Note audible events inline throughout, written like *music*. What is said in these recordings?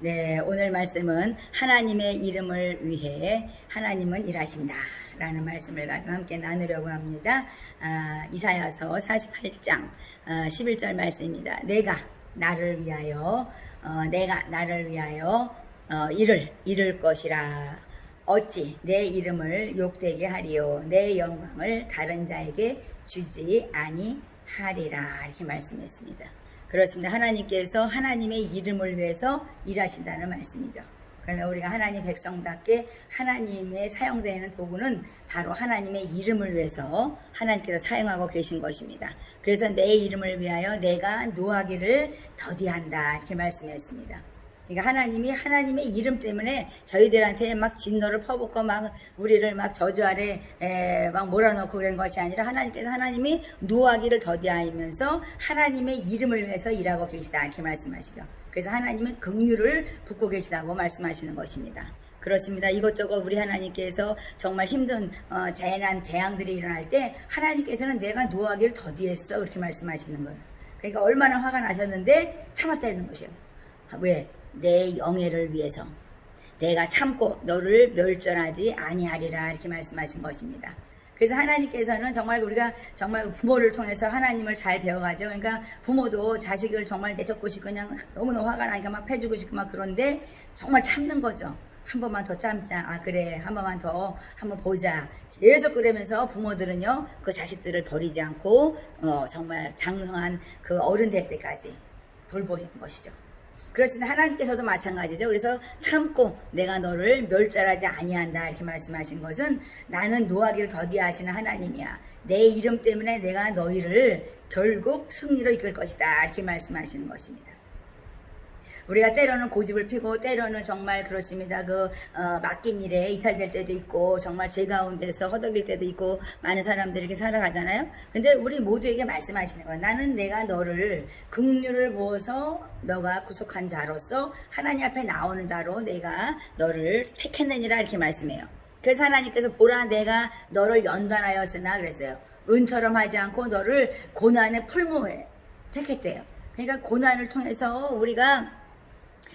네, 오늘 말씀은 하나님의 이름을 위해 하나님은 일하신다. 라는 말씀을 가지고 함께 나누려고 합니다. 아, 이사야서 48장 어, 11절 말씀입니다. 내가 나를 위하여 어, 내가 나를 위하여 어, 이를 이룰 것이라. 어찌 내 이름을 욕되게 하리요 내 영광을 다른 자에게 주지 아니하리라 이렇게 말씀했습니다. 그렇습니다. 하나님께서 하나님의 이름을 위해서 일하신다는 말씀이죠. 그러면 우리가 하나님 백성답게 하나님의 사용되는 도구는 바로 하나님의 이름을 위해서 하나님께서 사용하고 계신 것입니다. 그래서 내 이름을 위하여 내가 노하기를 더디한다 이렇게 말씀했습니다. 그러니까 하나님이 하나님의 이름 때문에 저희들한테 막 진노를 퍼붓고 막 우리를 막 저주 아래 에, 막 몰아넣고 그런 것이 아니라 하나님께서 하나님이 노하기를 더디하면서 하나님의 이름을 위해서 일하고 계시다 이렇게 말씀하시죠. 그래서 하나님은 긍휼을 붓고 계시다고 말씀하시는 것입니다. 그렇습니다. 이것저것 우리 하나님께서 정말 힘든 어, 재난 재앙들이 일어날 때 하나님께서는 내가 노하기를 더디했어 그렇게 말씀하시는 거예요. 그러니까 얼마나 화가 나셨는데 참았다는 것이에요. 왜? 내 영예를 위해서 내가 참고 너를 멸절하지 아니하리라 이렇게 말씀하신 것입니다. 그래서 하나님께서는 정말 우리가 정말 부모를 통해서 하나님을 잘 배워가죠. 그러니까 부모도 자식을 정말 내쫓고 싶고 그냥 너무너무 화가 나니까 막 패주고 싶고 막 그런데 정말 참는 거죠. 한 번만 더 참자. 아, 그래. 한 번만 더 한번 보자. 계속 그러면서 부모들은요, 그 자식들을 버리지 않고, 어, 정말 장성한 그 어른 될 때까지 돌보신 것이죠. 그렇습니다. 하나님께서도 마찬가지죠. 그래서 참고 내가 너를 멸절하지 아니한다 이렇게 말씀하신 것은 나는 노하기를 더디하시는 하나님이야. 내 이름 때문에 내가 너희를 결국 승리로 이끌 것이다 이렇게 말씀하시는 것입니다. 우리가 때로는 고집을 피고 때로는 정말 그렇습니다. 그 어, 맡긴 일에 이탈될 때도 있고 정말 제 가운데서 허덕일 때도 있고 많은 사람들이 이렇게 살아가잖아요. 근데 우리 모두에게 말씀하시는 거예요. 나는 내가 너를 긍휼을 부어서 너가 구속한 자로서 하나님 앞에 나오는 자로 내가 너를 택했느니라 이렇게 말씀해요. 그래서 하나님께서 보라 내가 너를 연단하였으나 그랬어요. 은처럼 하지 않고 너를 고난의 풀무에 택했대요. 그러니까 고난을 통해서 우리가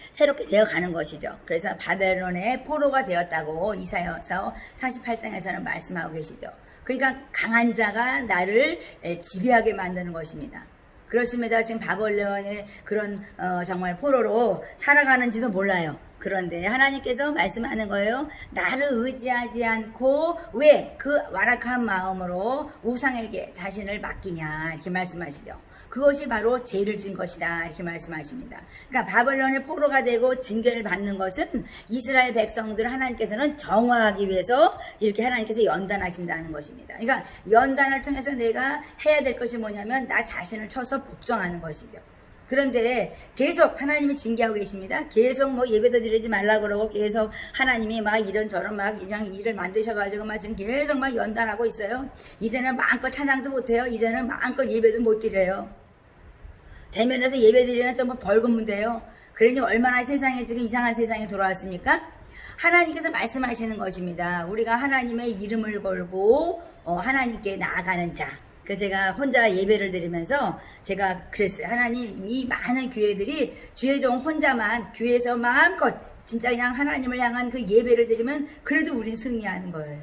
새롭게 되어가는 것이죠. 그래서 바벨론의 포로가 되었다고 이사야서 48장에서는 말씀하고 계시죠. 그러니까 강한 자가 나를 지배하게 만드는 것입니다. 그렇습니다. 지금 바벨론의 그런 어, 정말 포로로 살아가는지도 몰라요. 그런데 하나님께서 말씀하는 거예요. 나를 의지하지 않고 왜 그 완악한 마음으로 우상에게 자신을 맡기냐 이렇게 말씀하시죠. 그것이 바로 죄를 진 것이다 이렇게 말씀하십니다. 그러니까 바벨론의 포로가 되고 징계를 받는 것은 이스라엘 백성들 하나님께서는 정화하기 위해서 이렇게 하나님께서 연단하신다는 것입니다. 그러니까 연단을 통해서 내가 해야 될 것이 뭐냐면 나 자신을 쳐서 복종하는 것이죠. 그런데 계속 하나님이 징계하고 계십니다. 계속 뭐 예배도 드리지 말라 그러고 계속 하나님이 막 이런저런 막 이상 일을 만드셔가지고 막 지금 계속 막 연단하고 있어요. 이제는 마음껏 찬양도 못해요. 이제는 마음껏 예배도 못 드려요. 대면에서 예배 드리면 또뭐 벌금 문대요. 그러니 얼마나 세상에 지금 이상한 세상에 돌아왔습니까? 하나님께서 말씀하시는 것입니다. 우리가 하나님의 이름을 걸고 어, 하나님께 나아가는 자. 그래서 제가 혼자 예배를 드리면서 제가 그랬어요. 하나님 이 많은 교회들이 주의 종 혼자만 교회에서 마음껏 진짜 그냥 하나님을 향한 그 예배를 드리면 그래도 우린 승리하는 거예요.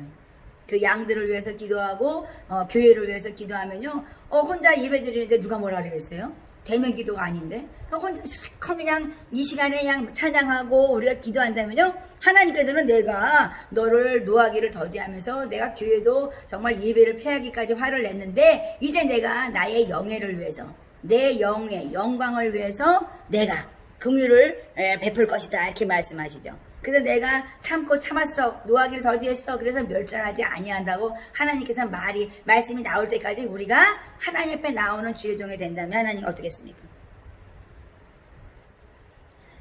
그 양들을 위해서 기도하고 어, 교회를 위해서 기도하면요. 어, 혼자 예배 드리는데 누가 뭐라 그러겠어요? 대면 기도가 아닌데? 그 혼자 실컷 그냥 이 시간에 그냥 찬양하고 우리가 기도한다면요? 하나님께서는 내가 너를 노하기를 더디하면서 내가 교회도 정말 예배를 폐하기까지 화를 냈는데 이제 내가 나의 영예를 위해서 내 영의 영광을 위해서 내가 긍휼을 베풀 것이다. 이렇게 말씀하시죠. 그래서 내가 참고 참았어 노하기를 더디했어 그래서 멸절하지 아니한다고 하나님께서 말이 말씀이 나올 때까지 우리가 하나님 앞에 나오는 주의 종이 된다면 하나님 어떻겠습니까?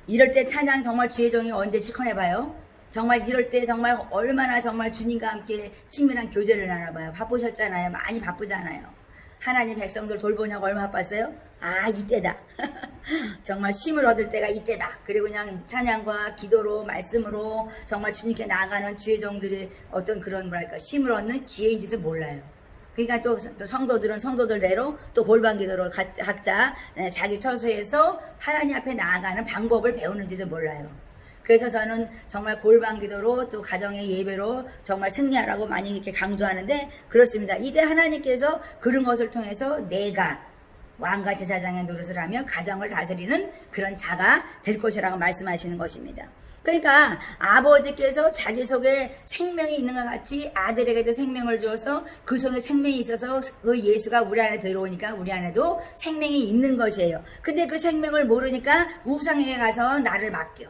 이럴 때 찬양 정말 주의 종이 언제 실컷해 봐요? 정말 이럴 때 정말 얼마나 정말 주님과 함께 친밀한 교제를 나눠봐요. 바쁘셨잖아요. 많이 바쁘잖아요. 하나님 백성들 돌보냐고 얼마 바빴어요? 아 이때다. *laughs* 정말 쉼을 얻을 때가 이때다. 그리고 그냥 찬양과 기도로 말씀으로 정말 주님께 나아가는 주의 종들이 어떤 그런 뭐랄까 쉼을 얻는 기회인지도 몰라요. 그러니까 또, 또 성도들은 성도들대로 또 골방기도로 각- 각자 에, 자기 처소에서 하나님 앞에 나아가는 방법을 배우는지도 몰라요. 그래서 저는 정말 골방기도로 또 가정의 예배로 정말 승리하라고 많이 이렇게 강조하는데 그렇습니다. 이제 하나님께서 그런 것을 통해서 내가 왕과 제사장의 노릇을 하며 가정을 다스리는 그런 자가 될 것이라고 말씀하시는 것입니다. 그러니까 아버지께서 자기 속에 생명이 있는 것 같이 아들에게도 생명을 주어서 그 속에 생명이 있어서 그 예수가 우리 안에 들어오니까 우리 안에도 생명이 있는 것이에요. 근데 그 생명을 모르니까 우상에게 가서 나를 맡겨.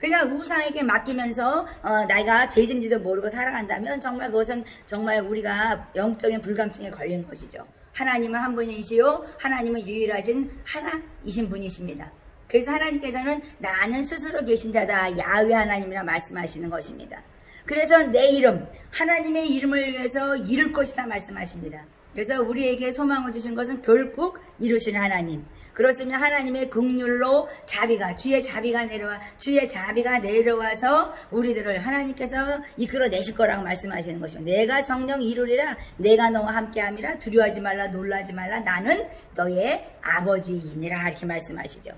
그러니까 우상에게 맡기면서 어, 나이가 죄진지도 모르고 살아간다면 정말 그것은 정말 우리가 영적인 불감증에 걸리는 것이죠. 하나님은 한 분이시요 하나님은 유일하신 하나이신 분이십니다. 그래서 하나님께서는 나는 스스로 계신 자다 야훼 하나님이라 말씀하시는 것입니다. 그래서 내 이름 하나님의 이름을 위해서 이룰 것이다 말씀하십니다. 그래서 우리에게 소망을 주신 것은 결국 이루시는 하나님. 그렇습니다. 하나님의 긍휼로 자비가 주의 자비가 내려와 주의 자비가 내려와서 우리들을 하나님께서 이끌어 내실 거라고 말씀하시는 것입니다. 내가 정령 이루리라 내가 너와 함께함이라 두려워하지 말라 놀라지 말라 나는 너의 아버지이니라 이렇게 말씀하시죠.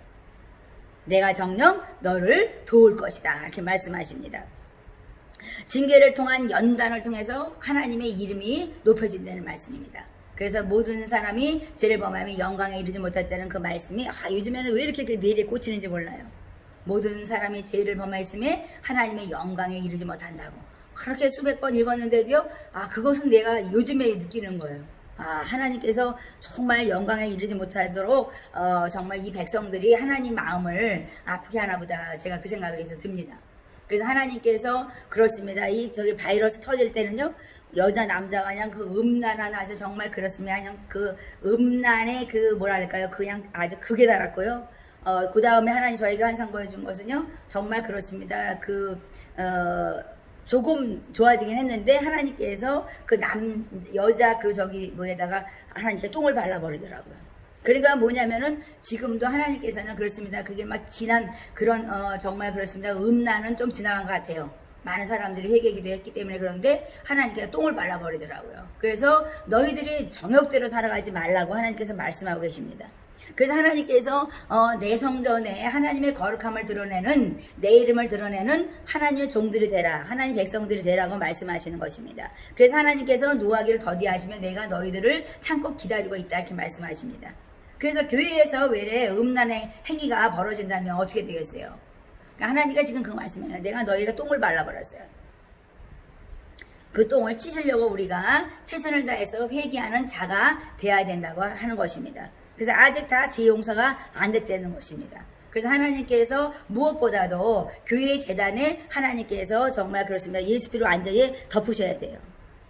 내가 정령 너를 도울 것이다 이렇게 말씀하십니다. 징계를 통한 연단을 통해서 하나님의 이름이 높여진다는 말씀입니다. 그래서 모든 사람이 죄를 범하면 영광에 이르지 못했다는 그 말씀이 아 요즘에는 왜 이렇게 그 뇌리에 꽂히는지 몰라요. 모든 사람이 죄를 범했음에 하나님의 영광에 이르지 못한다고 그렇게 수백 번 읽었는데도요. 아 그것은 내가 요즘에 느끼는 거예요. 아 하나님께서 정말 영광에 이르지 못하도록 어, 정말 이 백성들이 하나님 마음을 아프게 하나 보다 제가 그 생각이 해서 듭니다. 그래서 하나님께서 그렇습니다. 이 저기 바이러스 터질 때는요. 여자 남자가 그냥 그 음란한 아주 정말 그렇습니다. 그냥 그 음란의 그 뭐랄까요. 그냥 아주 극에 달았고요. 어, 그 다음에 하나님 저에게 환상 보여준 것은요. 정말 그렇습니다. 그, 어, 조금 좋아지긴 했는데 하나님께서 그 남, 여자 그 저기 뭐에다가 하나님께 똥을 발라버리더라고요. 그러니까 뭐냐면은 지금도 하나님께서는 그렇습니다. 그게 막 지난 그런 어 정말 그렇습니다. 음란은 좀 지나간 것 같아요. 많은 사람들이 회개기도 했기 때문에 그런데 하나님께서 똥을 발라버리더라고요. 그래서 너희들이 정욕대로 살아가지 말라고 하나님께서 말씀하고 계십니다. 그래서 하나님께서 어, 내 성전에 하나님의 거룩함을 드러내는 내 이름을 드러내는 하나님의 종들이 되라 하나님 백성들이 되라고 말씀하시는 것입니다. 그래서 하나님께서 노하기를 더디하시면 내가 너희들을 참고 기다리고 있다 이렇게 말씀하십니다. 그래서 교회에서 외래 음란의 행위가 벌어진다면 어떻게 되겠어요? 하나님과 지금 그 말씀이에요. 내가 너희가 똥을 발라버렸어요. 그 똥을 씻으려고 우리가 최선을 다해서 회개하는 자가 돼야 된다고 하는 것입니다. 그래서 아직 다 제 용서가 안 됐다는 것입니다. 그래서 하나님께서 무엇보다도 교회 재단에 하나님께서 정말 그렇습니다. 예수피로 완전히 덮으셔야 돼요.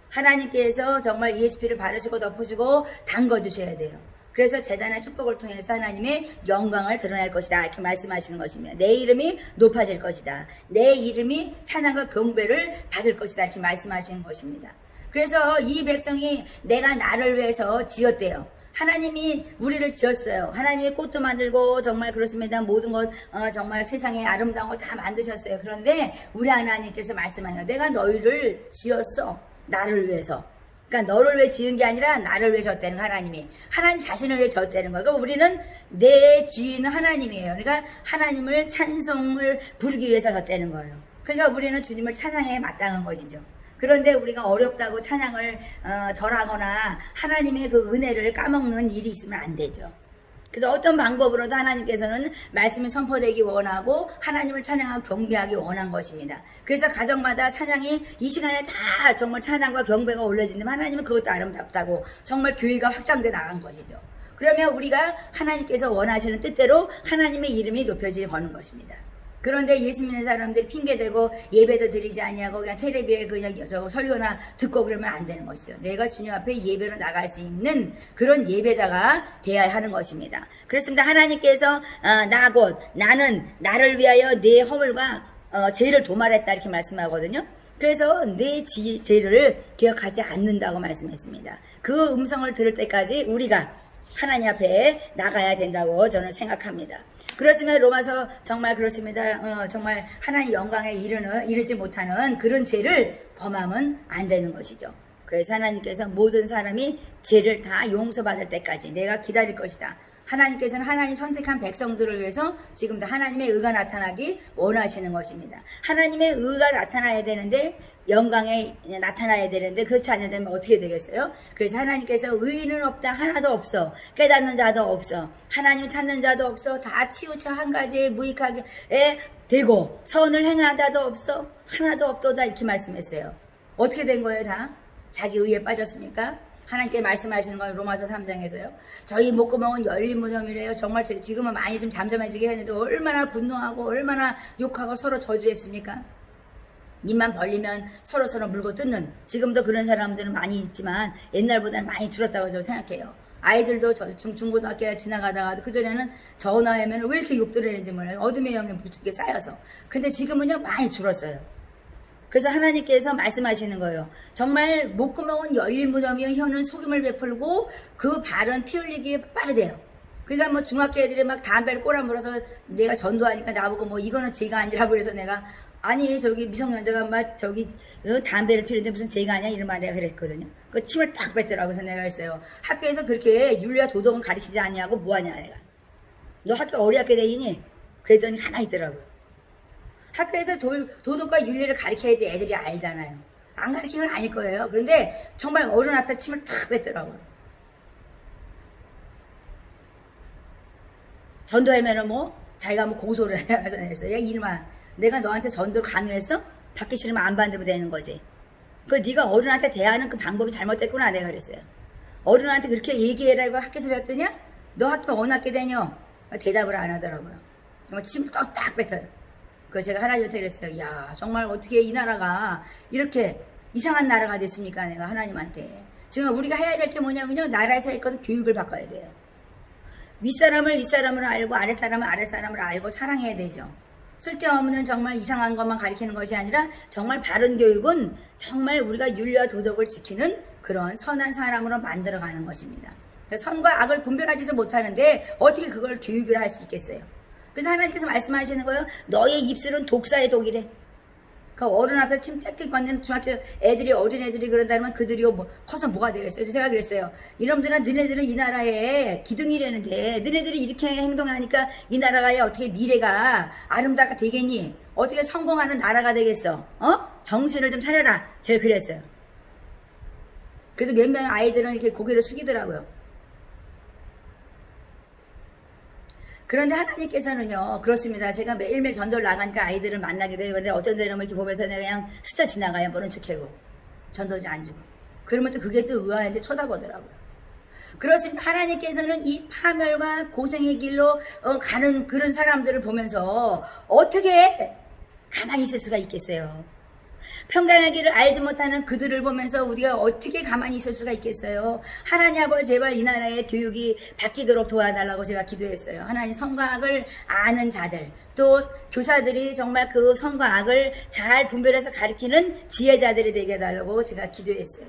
하나님께서 정말 예수피를 바르시고 덮으시고 담궈 주셔야 돼요. 그래서 재단의 축복을 통해서 하나님의 영광을 드러낼 것이다. 이렇게 말씀하시는 것입니다. 내 이름이 높아질 것이다. 내 이름이 찬양과 경배를 받을 것이다. 이렇게 말씀하시는 것입니다. 그래서 이 백성이 내가 나를 위해서 지었대요. 하나님이 우리를 지었어요. 하나님이 꽃도 만들고 정말 그렇습니다. 모든 것 어, 정말 세상에 아름다운 거 다 만드셨어요. 그런데 우리 하나님께서 말씀하세요. 내가 너희를 지었어. 나를 위해서. 그러니까 너를 위해 지은 게 아니라 나를 위해 졌다는 하나님이 하나님 자신을 위해 졌다는 그러니까 우리는 내 주인은 하나님이에요. 그러니까 하나님을 찬송을 부르기 위해서 졌다는 거예요. 그러니까 우리는 주님을 찬양에 마땅한 것이죠. 그런데 우리가 어렵다고 찬양을 어, 덜하거나 하나님의 그 은혜를 까먹는 일이 있으면 안 되죠. 그래서 어떤 방법으로도 하나님께서는 말씀이 선포되기 원하고 하나님을 찬양하고 경배하기 원한 것입니다. 그래서 가정마다 찬양이 이 시간에 다 정말 찬양과 경배가 올려진다면 하나님은 그것도 아름답다고 정말 교회가 확장돼 나간 것이죠. 그러면 우리가 하나님께서 원하시는 뜻대로 하나님의 이름이 높여지게 거는 것입니다. 그런데 예수 믿는 사람들이 핑계대고 예배도 드리지 아니하고 그냥 텔레비에 그냥 저 설교나 듣고 그러면 안 되는 것이죠. 내가 주님 앞에 예배로 나갈 수 있는 그런 예배자가 되어야 하는 것입니다. 그렇습니다. 하나님께서 어, 나곧 나는 나를 위하여 내 허물과 어, 죄를 도말했다 이렇게 말씀하거든요. 그래서 내 지, 죄를 기억하지 않는다고 말씀했습니다. 그 음성을 들을 때까지 우리가 하나님 앞에 나가야 된다고 저는 생각합니다. 그렇으면 로마서 정말 그렇습니다. 어, 정말 하나님 영광에 이르는, 이르지 못하는 그런 죄를 범하면 안 되는 것이죠. 그래서 하나님께서 모든 사람이 죄를 다 용서받을 때까지 내가 기다릴 것이다. 하나님께서는 하나님 선택한 백성들을 위해서 지금도 하나님의 의가 나타나기 원하시는 것입니다. 하나님의 의가 나타나야 되는데 영광에 나타나야 되는데 그렇지 않으면 어떻게 되겠어요? 그래서 하나님께서 의인은 없다 하나도 없어 깨닫는 자도 없어 하나님 찾는 자도 없어 다 치우쳐 한 가지에 무익하게 에 되고 선을 행한 자도 없어 하나도 없도다 이렇게 말씀했어요. 어떻게 된 거예요 다? 자기 의에 빠졌습니까? 하나님께 말씀하시는 건 로마서 3장에서요. 저희 목구멍은 열린 무덤이래요. 정말 지- 지금은 많이 좀 잠잠해지긴 했는데 얼마나 분노하고 얼마나 욕하고 서로 저주했습니까? 입만 벌리면 서로 서로 물고 뜯는 지금도 그런 사람들은 많이 있지만 옛날보다는 많이 줄었다고 저는 생각해요. 아이들도 저 중, 중고등학교 지나가다가 그전에는 전화하면 왜 이렇게 욕들을 했는지 몰라요. 어둠의 염려 부게 쌓여서. 근데 지금은요 많이 줄었어요. 그래서 하나님께서 말씀하시는 거예요. 정말 목구멍은 열린 무덤이요 혀는 속임을 베풀고 그 발은 피 흘리기에 빠르대요. 그러니까 뭐 중학교 애들이 막 담배를 꼬라 물어서 내가 전도하니까 나보고 뭐 이거는 죄가 아니라고 그래서 내가 아니 저기 미성년자가 막 저기 어, 담배를 피우는데 무슨 죄가 아니야 이러면 내가 그랬거든요. 그 침을 딱 뱉더라고 그래서 내가 했어요. 학교에서 그렇게 윤리와 도덕은 가르치지 아니하고 뭐하냐 내가. 너 학교 어리 학교 다니니? 그랬더니 가만히 있더라고요. 학교에서 도, 도덕과 윤리를 가르쳐야지 애들이 알잖아요. 안 가르치면 아닐 거예요. 그런데 정말 어른 앞에 침을 탁 뱉더라고요. 전도하면은 뭐 자기가 뭐 고소를 해서. 야 이놈아, 내가 너한테 전도를 강요했어? 받기 싫으면 안 받으면 되는 거지. 그 네가 어른한테 대하는 그 방법이 잘못됐구나 내가 그랬어요. 어른한테 그렇게 얘기해라고 학교에서 배웠더냐? 너 학교 어느 학교 다녀? 대답을 안 하더라고요. 정말 침을 딱 뱉어요. 그 제가 하나님한테 그랬어요. 야 정말 어떻게 이 나라가 이렇게 이상한 나라가 됐습니까? 내가 하나님한테. 지금 우리가 해야 될 게 뭐냐면요. 나라에서 할 것은 교육을 바꿔야 돼요. 윗사람을 윗사람을 알고 아랫사람을 아랫사람을 알고 사랑해야 되죠. 쓸데없는 정말 이상한 것만 가리키는 것이 아니라 정말 바른 교육은 정말 우리가 윤리와 도덕을 지키는 그런 선한 사람으로 만들어가는 것입니다. 그러니까 선과 악을 분별하지도 못하는데 어떻게 그걸 교육을 할 수 있겠어요? 그래서 하나님께서 말씀하시는 거예요. 너의 입술은 독사의 독이래. 그 어른 앞에서 침 땡땡 받는 중학교 애들이 어린 애들이 그런다면 그들이 뭐 커서 뭐가 되겠어요? 제가 그랬어요. 이놈들은 너네들은 이 나라의 기둥이라는데 너네들이 이렇게 행동하니까 이 나라가 어떻게 미래가 아름다가 되겠니? 어떻게 성공하는 나라가 되겠어? 어? 정신을 좀 차려라. 제가 그랬어요. 그래서 몇명 아이들은 이렇게 고개를 숙이더라고요. 그런데 하나님께서는요, 그렇습니다. 제가 매일매일 전도를 나가니까 아이들을 만나기도 해요. 근데 어떤 데는 이렇게 보면서 내가 그냥 스쳐 지나가요. 모른 척 하고. 전도지 안 주고. 그러면 또 그게 또 의아한데 쳐다보더라고요. 그렇습니다. 하나님께서는 이 파멸과 고생의 길로 어, 가는 그런 사람들을 보면서 어떻게 가만히 있을 수가 있겠어요? 길을 알지 못하는 그들을 보면서 우리가 어떻게 가만히 있을 수가 있겠어요? 하나님 아버지 제발 이 나라의 교육이 바뀌도록 도와달라고 제가 기도했어요. 하나님 성과 악을 아는 자들 또 교사들이 정말 그 성과 악을 잘 분별해서 가르치는 지혜자들이 되게 해달라고 제가 기도했어요.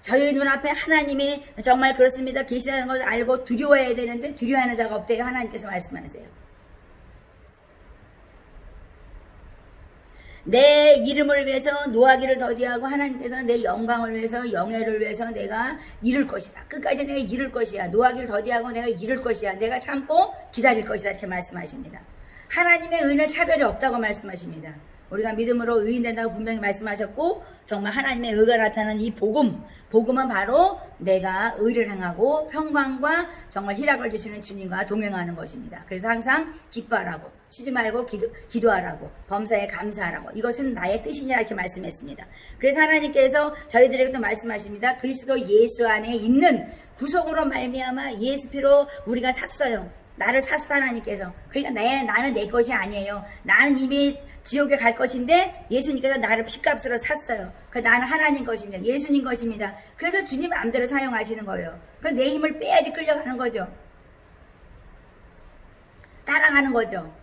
저희 눈앞에 하나님이 정말 그렇습니다. 계시다는 걸 알고 두려워해야 되는데 두려워하는 자가 없대요. 하나님께서 말씀하세요. 내 이름을 위해서 노하기를 더디하고 하나님께서 내 영광을 위해서 영예를 위해서 내가 이룰 것이다. 끝까지 내가 이룰 것이야. 노하기를 더디하고 내가 이룰 것이야. 내가 참고 기다릴 것이다. 이렇게 말씀하십니다. 하나님의 의는 차별이 없다고 말씀하십니다. 우리가 믿음으로 의인 된다고 분명히 말씀하셨고 정말 하나님의 의가 나타나는 이 복음 복음은 바로 내가 의를 행하고 평강과 정말 희락을 주시는 주님과 동행하는 것입니다. 그래서 항상 기뻐하라고 쉬지 말고 기도, 기도하라고 범사에 감사하라고 이것은 나의 뜻이니라 이렇게 말씀했습니다. 그래서 하나님께서 저희들에게도 말씀하십니다. 그리스도 예수 안에 있는 구속으로 말미암아 예수 피로 우리가 샀어요. 나를 샀어 하나님께서 그러니까 내, 나는 내 것이 아니에요. 나는 이미 지옥에 갈 것인데 예수님께서 나를 피값으로 샀어요. 그 나는 하나님 것입니다. 예수님 것입니다. 그래서 주님 마음대로 사용하시는 거예요. 그 내 힘을 빼야지 끌려가는 거죠. 따라가는 거죠.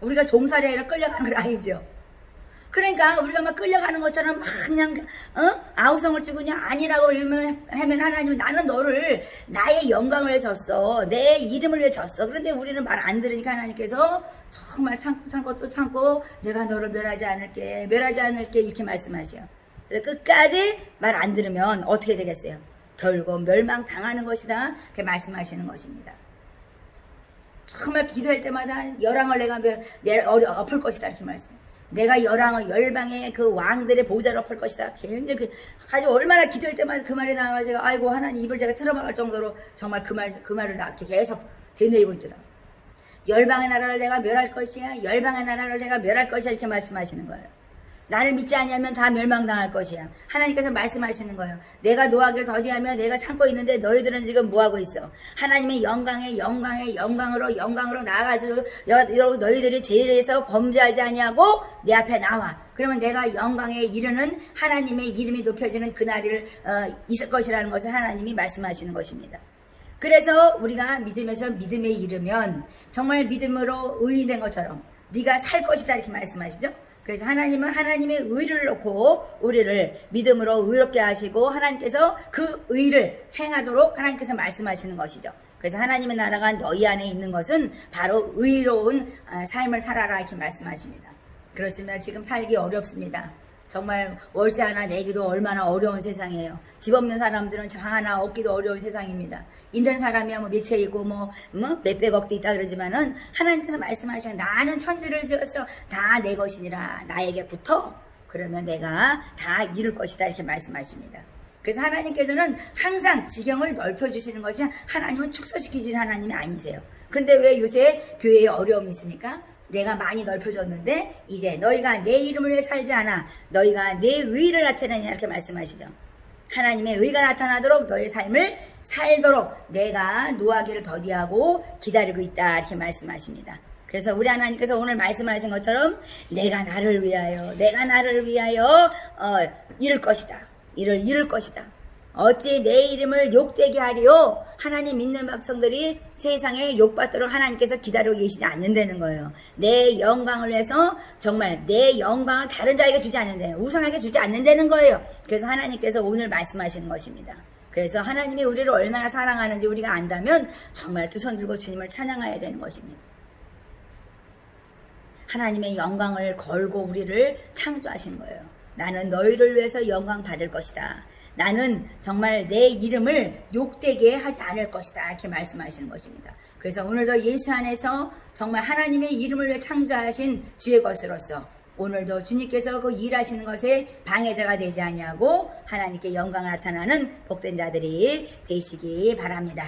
우리가 종살이 아니라 끌려가는 건 아니죠 그러니까 우리가 막 끌려가는 것처럼 막 그냥 어? 아우성을 치고 그냥 아니라고 이러면 하면 하나님 나는 너를 나의 영광을 위해 줬어 내 이름을 위해 줬어 그런데 우리는 말 안 들으니까 하나님께서 정말 참고 참고 또 참고 내가 너를 멸하지 않을게 멸하지 않을게 이렇게 그래서 끝까지 말 안 들으면 어떻게 되겠어요? 결국 멸망 당하는 것이다. 그렇게 말씀하시는 것입니다. 정말 기도할 때마다 열왕을 내가 멸, 내 어려, 엎을 것이다 이렇게 말씀. 내가 열왕을 열방의 그 왕들의 보좌를 엎을 것이다. 굉장히 그 아주 얼마나 기도할 때마다 그 말이 나와가지고 아이고 하나님 입을 제가 틀어막을 정도로 정말 그 말 그 말을 나 계속 되뇌이고 있더라. 열방의 나라를 내가 멸할 것이야. 열방의 나라를 내가 멸할 것이야 이렇게 말씀하시는 거예요. 나를 믿지 않으면 다 멸망당할 것이야. 하나님께서 말씀하시는 거예요. 내가 노하기를 더디하며 내가 참고 있는데 너희들은 지금 뭐 하고 있어? 하나님의 영광에 영광에 영광으로 영광으로 나아가지고 여- 너희들이 제일에서 범죄하지 아니하고 내 앞에 나와. 그러면 내가 영광에 이르는 하나님의 이름이 높여지는 그날이 어, 있을 것이라는 것을 하나님이 말씀하시는 것입니다. 그래서 우리가 믿음에서 믿음에 이르면 정말 믿음으로 의인된 것처럼 네가 살 것이다 이렇게 말씀하시죠. 그래서 하나님은 하나님의 의를 놓고 우리를 믿음으로 의롭게 하시고 하나님께서 그 의를 행하도록 하나님께서 말씀하시는 것이죠. 그래서 하나님의 나라가 너희 안에 있는 것은 바로 의로운 아, 삶을 살아라 이렇게 말씀하십니다. 그렇습니다. 지금 살기 어렵습니다. 정말 월세 하나 내기도 얼마나 어려운 세상이에요. 집 없는 사람들은 장 하나 얻기도 어려운 세상입니다. 있는 사람이야 뭐 몇채이고 뭐, 뭐 몇백억도 있다 그러지만은 하나님께서 말씀하시는 나는 천지를 지었어 다내 것이니라 나에게 붙어 그러면 내가 다 이룰 것이다 이렇게 말씀하십니다. 그래서 하나님께서는 항상 지경을 넓혀주시는 것이 하나님은 축소시키지는 하나님이 아니세요. 그런데 왜 요새 교회에 어려움이 있습니까? 내가 많이 넓혀졌는데 이제 너희가 내 이름을 위해 살지 않아 너희가 내 의를 나타내냐 이렇게 말씀하시죠. 하나님의 의가 나타나도록 너의 삶을 살도록 내가 노하기를 더디하고 기다리고 있다 이렇게 말씀하십니다. 그래서 우리 하나님께서 오늘 말씀하신 것처럼 내가 나를 위하여 내가 나를 위하여 어, 이룰 것이다. 이를 이룰 것이다. 어찌 내 이름을 욕되게 하리요? 하나님 믿는 백성들이 세상에 욕받도록 하나님께서 기다리고 계시지 않는다는 거예요. 내 영광을 위해서 정말 내 영광을 다른 자에게 주지 않는다. 우상하게 주지 않는다는 거예요. 그래서 하나님께서 오늘 말씀하시는 것입니다. 그래서 하나님이 우리를 얼마나 사랑하는지 우리가 안다면 정말 두 손 들고 주님을 찬양해야 되는 것입니다. 하나님의 영광을 걸고 우리를 창조하신 거예요. 나는 너희를 위해서 영광 받을 것이다. 나는 정말 내 이름을 욕되게 하지 않을 것이다. 이렇게 말씀하시는 것입니다. 그래서 오늘도 예수 안에서 정말 하나님의 이름을 창조하신 주의 것으로서 오늘도 주님께서 그 일하시는 것에 방해자가 되지 아니하고 하나님께 영광을 나타나는 복된 자들이 되시기 바랍니다.